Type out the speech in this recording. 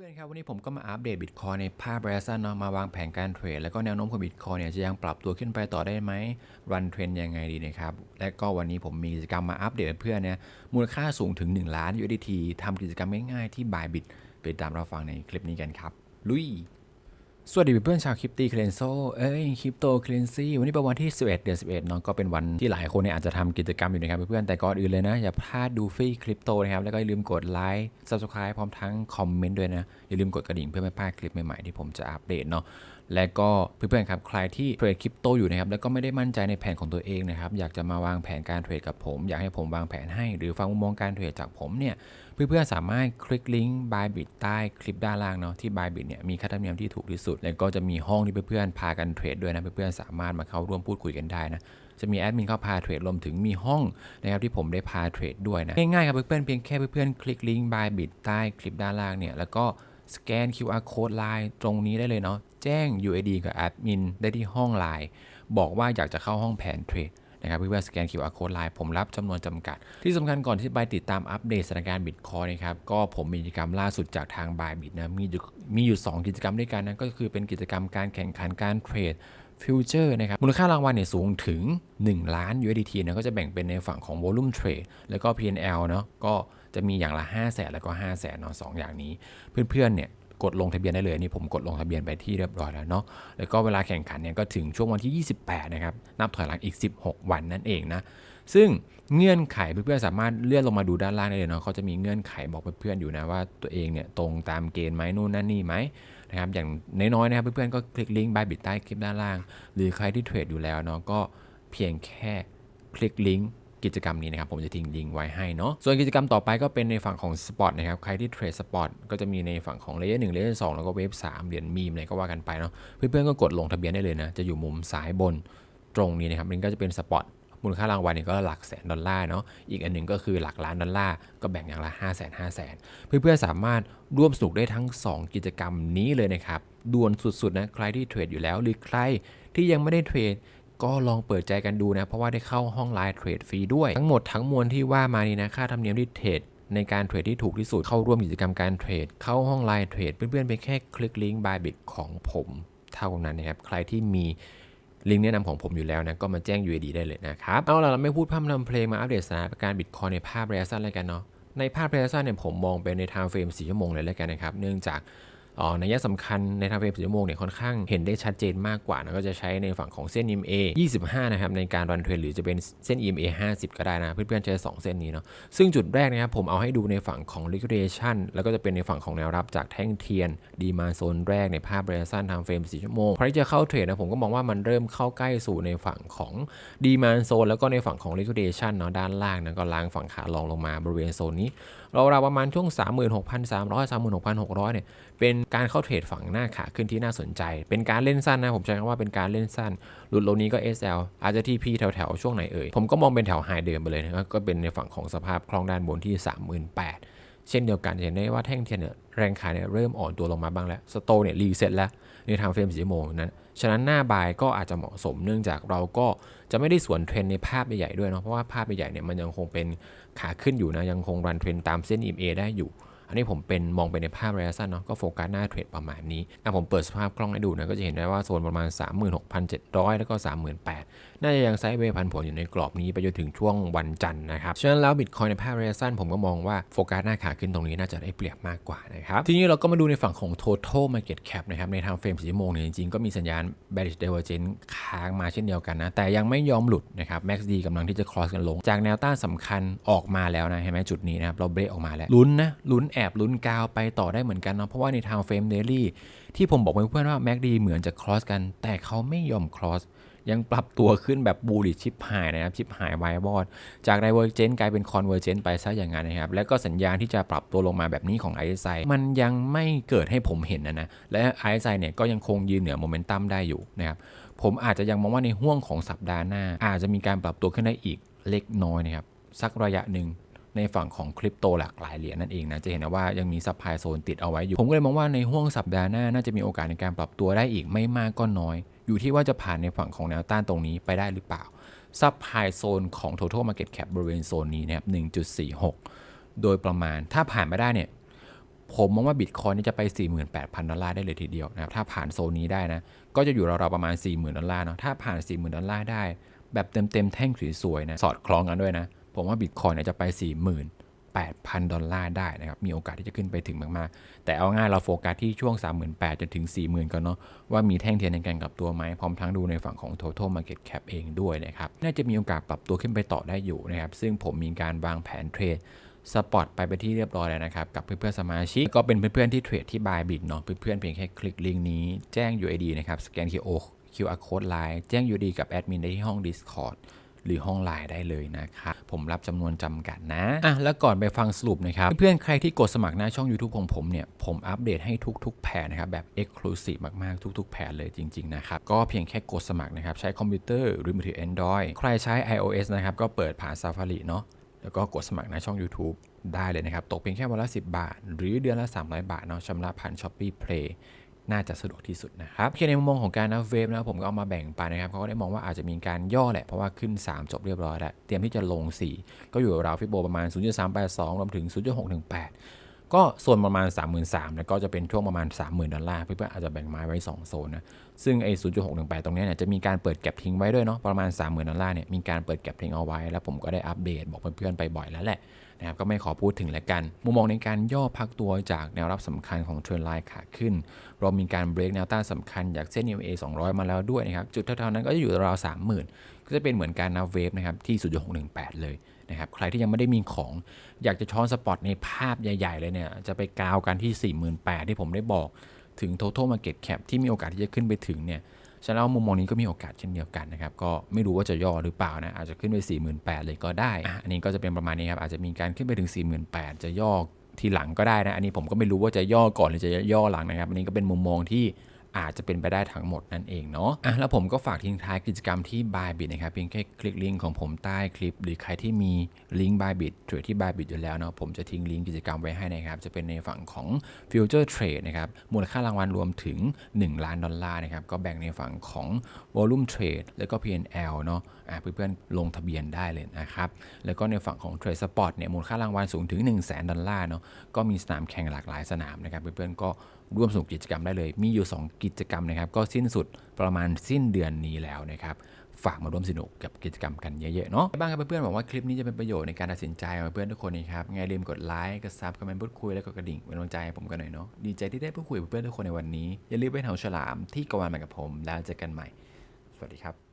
พื่อนๆครับวันนี้ผมก็มาอัปเดตบิตคอยในภาพระยะสั้นเนาะมาวางแผนการเทรดแล้วก็แนวโน้มของบิตคอยเนี่ยจะยังปรับตัวขึ้นไปต่อได้ไหมรันเทรนยังไงดีนะครับและก็วันนี้ผมมีกิจกรรมมาอัปเดตเพื่อนเนี่ยมูลค่าสูงถึง 1 ล้าน USDT ทำกิจกรรมง่ายๆที่บายบิตไปตามเราฟังในคลิปนี้กันครับ ลุย สวัสดีเพื่อนชาวคริปตีเคลนโซ เอ้ยคริปโตเคลนซีวันนี้เป็นวันที่ 11 เดือน 11เนาะก็เป็นวันที่หลายคนเนี่ยอาจจะทำกิจกรรมอยู่นะครับเพื่อนๆแต่ก่อนอื่นเลยนะ อย่าพลาดดูฟรีคริปโตนะครับ แล้วก็อย่าลืมกดไลค์ Subscribe พร้อมทั้งคอมเมนต์ด้วยนะ อย่าลืมกดกระดิ่งเพื่อไม่พลาดคลิปใหม่ๆที่ผมจะอัปเดตเนาะและก็เพื่อนๆครับใครที่เทรดคริปโตอยู่นะครับแล้วก็ไม่ได้มั่นใจในแผนของตัวเองนะครับอยากจะมาวางแผนการเทรดกับผม อยากให้ผมวางแผนให้ หรือฟังมุมมองการเทรดจากผมเนี่ย เพื่อนๆสามารถคลิกลิงก์ Bybit ใต้คลิปด้านล่างเนาะที่ Bybit เนี่ยมีค่าธรรมเนียมที่ถูกที่สุด แล้วก็จะมีห้องที่เพื่อนๆพากันเทรดด้วยนะเพื่อนๆสามารถมาเข้าร่วมพูดคุยกันได้นะจะมีแอดมินเข้าพาเทรดรวมถึงมีห้องนะครับที่ผมได้พาเทรดด้วยนะง่ายๆครับเพื่อนๆเพียงแค่เพื่อนๆคลิกลิงก์ Bybit ใต้คลิปด้านล่างเนี่ยแล้วก็สแกน QR code Line ตรงนี้ได้เลยเนาะแจ้ง UID กับแอดมินได้ที่ห้อง Line บอกว่าอยากจะเข้าห้องแผนเทรด นะครับเพื่อสแกน QR code ไลน์ผมรับจำนวนจำกัด ที่สำคัญก่อนที่ไปติดตามอัปเดตสถานการณ์บิตคอยนะครับก็ผมมีกิจกรรมล่าสุดจากทางบายบิตนะมีอยู่มีอยู่ 2 กิจกรรมด้วยกันนะก็คือเป็นกิจกรรมการแข่งขันการเทรดฟิวเจอร์นะครับมูลค่ารางวัลเนี่ยสูงถึง 1 ล้าน USDT นะก็จะแบ่งเป็นในฝั่งของ Volume Trade แล้วก็ PNL เนาะก็จะมีอย่างละ 5 0 0แสนแล้วก็ 5 0 0แสนเนาะสองอย่างนี้ เพื่อนๆเนี่ย กดลงทะเบียนได้เลยนี่ผมกดลงทะเบียนไปที่เรียบร้อยแล้วเนาะแล้วก็เวลาแข่งขันเนี่ยก็ถึงช่วงวันที่ 28 นะครับ นับถอยหลังอีก 16 วันนั่นเองนะ ซึ่งเงื่อนไขเพื่อนๆสามารถเลื่อนลงมาดูด้านล่างได้เลยเนาะเขาจะมีเงื่อนไขบอกเพื่อนๆอยู่นะว่าตัวเองเนี่ยตรงตามเกณฑ์ไหมนู่นนั่นนี่ไหมนะครับอย่างน้อยๆนะครับเพื่อนๆก็คลิกลิงก์บายบิตใต้คลิปด้านล่าง หรือใครที่เทรดอยู่แล้วเนาะก็เพียงแค่คลิกลิงก์ กิจกรรมนี้นะครับผมจะทิ้งลิงก์ไว้ให้เนาะส่วนกิจกรรมต่อไปก็เป็นในฝั่งของสปอตนะครับใครที่เทรดสปอตก็จะมีในฝั่งของเลเยอร์หนึ่งเลเยอร์สองแล้วก็เวฟสามเหรียญมีมอะไรก็ว่ากันไปเนาะเพื่อนๆก็กดลงทะเบียนได้เลยนะจะอยู่มุมซ้ายบนตรงนี้นะครับมันก็จะเป็นสปอตมูลค่ารางวัลเนี่ยก็หลักแสนดอลลาร์เนาะ อีกอันหนึ่งก็คือหลักล้านดอลลาร์ ก็แบ่งอย่างละ5 0 0 0 0 0 5 0 0 0 0 เพื่อนๆสามารถร่วมสนุกได้ทั้ง 2 กิจกรรมนี้เลยนะครับ ด่วนสุดๆนะ ใครที่เทรดอยู่แล้ว หรือใครที่ยังไม่ได้เทรด ก็ลองเปิดใจกันดูนะ เพราะว่าได้เข้าห้องไลน์เทรดฟรีด้วย ทั้งหมดทั้งมวลที่ว่ามานี่นะ ค่าธรรมเนียมที่เทรดในการเทรดที่ถูกที่สุดเข้าร่วมกิจกรรมการเทรด เข้าห้องไลน์เทรดเพื่อนๆไปแค่คลิกลิงก์บายบิตของผมเท่านั้นนะครับ ใครที่มีลิงก์แนะนำของผมอยู่แล้วนะ ก็มาแจ้ง UID ได้เลยนะครับ เอาล่ะเราไม่พูดพร่ำทำเพลงมาอัปเดตสถานการณ์บิตคอยในภาพระยะสั้นเลยกันเนาะในภาพระยะสั้นเนี่ยผมมองเป็นในไทม์เฟรม4ชั่วโมงเลยแล้วกันนะครับ เนื่องจาก นยะสำคัญในทางเฟรม4ชั่วโมงเนี่ยค่อนข้างเห็นได้ชัดเจนมากกว่านะก็จะใช้ในฝั่งของเส้น EMA 25 นะครับในการรันเทรนหรือจะเป็นเส้น EMA 50 ก็ได้นะ เพื่อนๆใช้ 2 เส้นนี้เนาะซึ่งจุดแรกนะครับผมเอาให้ดูในฝั่งของ liquidation แล้วก็จะเป็นในฝั่งของแนวรับจากแท่งเทียน ดีมาโซนแรกในภาพระยะสั้นทางเฟรม4ชั่วโมงใครที่จะเข้าเทรดนะผมก็มองว่ามันเริ่มเข้าใกล้สู่ในฝั่งของดีมาโซนแล้วก็ในฝั่งของ liquidation เนาะด้านล่างนะก็ล้างฝั่งขาลองลงมาบริเวณโซนนี้เราเราประมาณช่วง 36,300 36,600เนี่ยเป็นการเข้าเทรดฝั่งหน้าขาขึ้นที่น่าสนใจ เป็นการเล่นสั้นนะ ผมใช้คำว่าเป็นการเล่นสั้น หลุดโลนี้ก็ SL อาจจะ TP แถวๆ ช่วงไหนเอ่ย ผมก็มองเป็นแถวไฮเดิมไปเลยนะก็เป็นในฝั่งของสภาพคลองด้านบนที่ 38,000 เช่นเดียวกันจะเห็นได้ว่าแท่งเทียนเนี่ยแรงขายเนี่ยเริ่มอ่อนตัวลงมาบ้างแล้ว สโตเนี่ยรีเซ็ตแล้วในทางเฟรมสีโมงนั้น ฉะนั้นหน้าบายก็อาจจะเหมาะสมเนื่องจากเราก็จะไม่ได้สวนเทรนในภาพใหญ่ๆด้วยเนาะเพราะว่าภาพใหญ่ๆเนี่ยมันยังคงเป็นขาขึ้นอยู่นะยังคงรันเทรนตามเส้น EMA ได้อยู่ อันนี้ผมเป็นมองไปในภาพระยะสั้นเนาะก็โฟกัสหน้าเทรดประมาณนี้อะผมเปิดสภาพกล้องให้ดูนะก็จะเห็นได้ว่าโซนประมาณ 36,700 แล้วก็ 38,000น่าจะยังไซด์เวย์พันผลอยู่ในกรอบนี้ไปจนถึงช่วงวันจันทร์นะครับฉะนั้นแล้วบิตคอยในภาพระยะสั้นผมก็มองว่าโฟกัสหน้าขาขึ้นตรงนี้น่าจะได้เปรียบมากกว่านะครับทีนี้เราก็มาดูในฝั่งของ total market cap นะครับในทางเฟรม4ชั่วโมงเนี่ยจริงๆก็มีสัญญาณ bearish divergence ค้างมาเช่นเดียวกันนะแต่ยังไม่ยอมหลุดนะครับ max d กำลังที่จะ cross กันลง จากแนวต้านสำคัญออกมาแล้วนะเห็นไหมจุดนี้นะครับเราเบรกออกมาแล้วลุ้นนะลุ้นแอบลุ้นกาวไปต่อได้เหมือนกันเนาะเพราะว่าในทางเฟรม daily ที่ผมบอกเพื่อนว่า max d เหมือนจะ cross กัน แต่เขาไม่ยอม cross ยังปรับตัวขึ้นแบบบูลิชิปหายนะครับ ชิปหายไวบอดจากไดเวอร์เจนกลายเป็นคอนเวอร์เจนไปซะอย่างนั้นนะครับ แล้วก็สัญญาณที่จะปรับตัวลงมาแบบนี้ของ RSI มันยังไม่เกิดให้ผมเห็นนะนะ และ RSI เนี่ยก็ยังคงยืนเหนือโมเมนตัมได้อยู่นะครับ ผมอาจจะยังมองว่าในห่วงของสัปดาห์หน้า อาจจะมีการปรับตัวขึ้นได้อีกเล็กน้อยนะครับสักระยะหนึ่ง ในฝั่งของคริปโตหลากหลายเหรียญนั่นเองนะ จะเห็นนะว่ายังมีซัพพลายโซนติดเอาไว้อยู่ ผมก็เลยมองว่าในห่วงสัปดาห์หน้าน่าจะมีโอกาสในการปรับตัวได้อีกไม่มากก็น้อย อยู่ที่ว่าจะผ่านในฝั่งของแนวต้านตรงนี้ไปได้หรือเปล่าซับไฮโซนของ total market cap บริเวณโซนนี้นะครับ1.46 โดยประมาณถ้าผ่านไม่ได้เนี่ยผมมองว่าบิตคอยนี่จะไป 48,000 ดอลลาร์ได้เลยทีเดียวนะครับ ถ้าผ่านโซนนี้ได้นะ ก็จะอยู่ราวๆประมาณ 40,000 ดอลลาร์เนาะ ถ้าผ่าน 40,000 ดอลลาร์ได้ แบบเต็มๆ แท่งสวยๆนะ สอดคล้องกันด้วยนะ ผมว่าบิตคอยเนี่ยจะไป 48,000 ดอลลาร์ได้นะครับ มีโอกาสที่จะขึ้นไปถึงมาก ๆ แต่เอาง่ายเราโฟกัสที่ช่วง 38,000 จนถึง 40,000 กันเนาะ ว่ามีแท่งเทียนในการกลับตัวไหม พร้อมทั้งดูในฝั่งของ total market cap เองด้วยนะครับ น่าจะมีโอกาสปรับตัวขึ้นไปต่อได้อยู่นะครับ ซึ่งผมมีการวางแผนเทรดสปอตไปไปนที่เรียบร้อยแล้วนะครับ กับเพื่อนๆสมาชิก ก็เป็นเพื่อนๆที่เทรดที่บายบิตเนาะ เพื่อนๆเพียงแค่คลิกลิงก์นี้แจ้ง UID นะครับสแกน QR QR code line แจ้ง UID กับแอดมินได้ที่ห้อง Discord หรือห้องไลน์ได้เลยนะครับผมรับจำนวนจำกัดนะอะแล้วก่อนไปฟังสรุปนะครับ เพื่อนๆใครที่กดสมัครหน้าช่อง YouTube ของผมเนี่ย ผมอัปเดตให้ทุกๆแผนนะครับ แบบ Exclusive มาก ๆ ทุก ๆแผนเลยจริง ๆ นะครับ ก็เพียงแค่กดสมัครนะครับ ใช้คอมพิวเตอร์หรือมือถือ Android ใครใช้ iOS นะครับ ก็เปิดผ่าน Safari เนาะแล้วก็กดสมัครหน้าช่อง YouTube ได้เลยนะครับ ตกเพียงแค่วันละ 10 บาท หรือเดือนละ 300 บาทเนาะชำระผ่าน Shopee Play น่าจะสะดวกที่สุดนะครับโอเคในมุมมองของการนัพเวฟนะครับผมก็เอามาแบ่งไปนะครับเขาก็ได้มองว่าอาจจะมีการย่อแหละ เพราะว่าขึ้น 3 จบเรียบร้อยแล้ว เตรียมที่จะลง 4 ก็อยู่ราวฟิโบประมาณ 0.382 รวมถึง 0.618 ก็โซนประมาณ 33,000แล้วก็จะเป็นช่วงประมาณ 30,000ดอลลาร์เพื่อนๆอาจจะแบ่งไม้ไว้ 2 โซนนะ ซึ่งไอ้0.618 ตรงนี้เนี่ยจะมีการเปิดแก็บทิ้งไว้ด้วยเนาะประมาณ 30,000ดอลลาร์เนี่ยมีการเปิดแก็บทิ้งเอาไว้ แล้วผมก็ได้อัปเดตบอกเพื่อนๆไปบ่อยแล้วแหละนะครับก็ไม่ขอพูดถึงแล้วกัน มุมมองในการย่อพักตัวจากแนวรับสำคัญของเทรนไลน์ขาขึ้น เรามีการเบรกแนวต้านสำคัญจากเส้น EMA 200 มาแล้วด้วยนะครับจุดเท่าๆนั้นก็จะอยู่ราว30,000 ก็จะเป็นเหมือนการนับเวฟนะครับที่0.618เลยนะครับใครที่ยังไม่ได้มีของอยากจะช้อนสปอตในภาพใหญ่ ๆ เลยเนี่ยจะไปกาวกันที่ 48,000ที่ผมได้บอกถึง total market cap ที่มีโอกาสที่จะขึ้นไปถึงเนี่ยฉะนั้นมุมมองนี้ก็มีโอกาสเช่นเดียวกันนะครับ ก็ไม่รู้ว่าจะย่อหรือเปล่านะ อาจจะขึ้นไป 48,000 เลยก็ได้อะอันนี้ก็จะเป็นประมาณนี้ครับ อาจจะมีการขึ้นไปถึง 48,000 จะย่อทีหลังก็ได้นะ อันนี้ผมก็ไม่รู้ว่าจะย่อก่อนหรือจะย่อหลังนะครับ อันนี้ก็เป็นมุมมองที่ อาจจะเป็นไปได้ทั้งหมดนั่นเองเนาะอะแล้วผมก็ฝากทิ้งท้ายกิจกรรมที่ Bybit นะครับเพียงแค่คลิกลิงก์ของผมใต้คลิป หรือใครที่มีลิงก์ Bybit เทรดที่ Bybit อยู่แล้วเนาะผมจะทิ้งลิงก์กิจกรรมไว้ให้นะครับจะเป็นในฝั่งของ Future Trade นะครับมูลค่ารางวัลรวมถึง 1 ล้านดอลลาร์นะครับก็แบ่งในฝั่งของ Volume Trade แล้วก็ P&L เนาะอะ เพื่อนๆลงทะเบียนได้เลยนะครับ แล้วก็ในฝั่งของ Trade Spot เนี่ยมูลค่ารางวัลสูงถึง 1 0 0 0 0แดอลลาร์เนาะก็มีสนามแข่งหลากหลายสนามนะครับ เพื่อนๆก็ร่วมสนุกกิจกรรมได้เลย มีอยู่ 2 กิจกรรมนะครับ ก็สิ้นสุดประมาณสิ้นเดือนนี้แล้วนะครับฝากมาร่วมสนุกกับกิจกรรมกันเยอะๆเนาะบ้างครับเพื่อนๆหวังว่าคลิปนี้จะเป็นประโยชน์ในการตัดสินใจของเพื่อนทุกคนนะครับไงลืมกดไลค์กดซับคอมเมนต์พูดคุยแล้วก็กระดิ่งเป็นกำลังใจให้ผมกันหน่อยเนาะดีใจที่ได้พูดคุยกับเพื่อนทุกคนในวันนี้อย่าลืมไปเหาฉลามที่กวนมากับผมแล้วเจอกันใหม่ สวัสดีครับ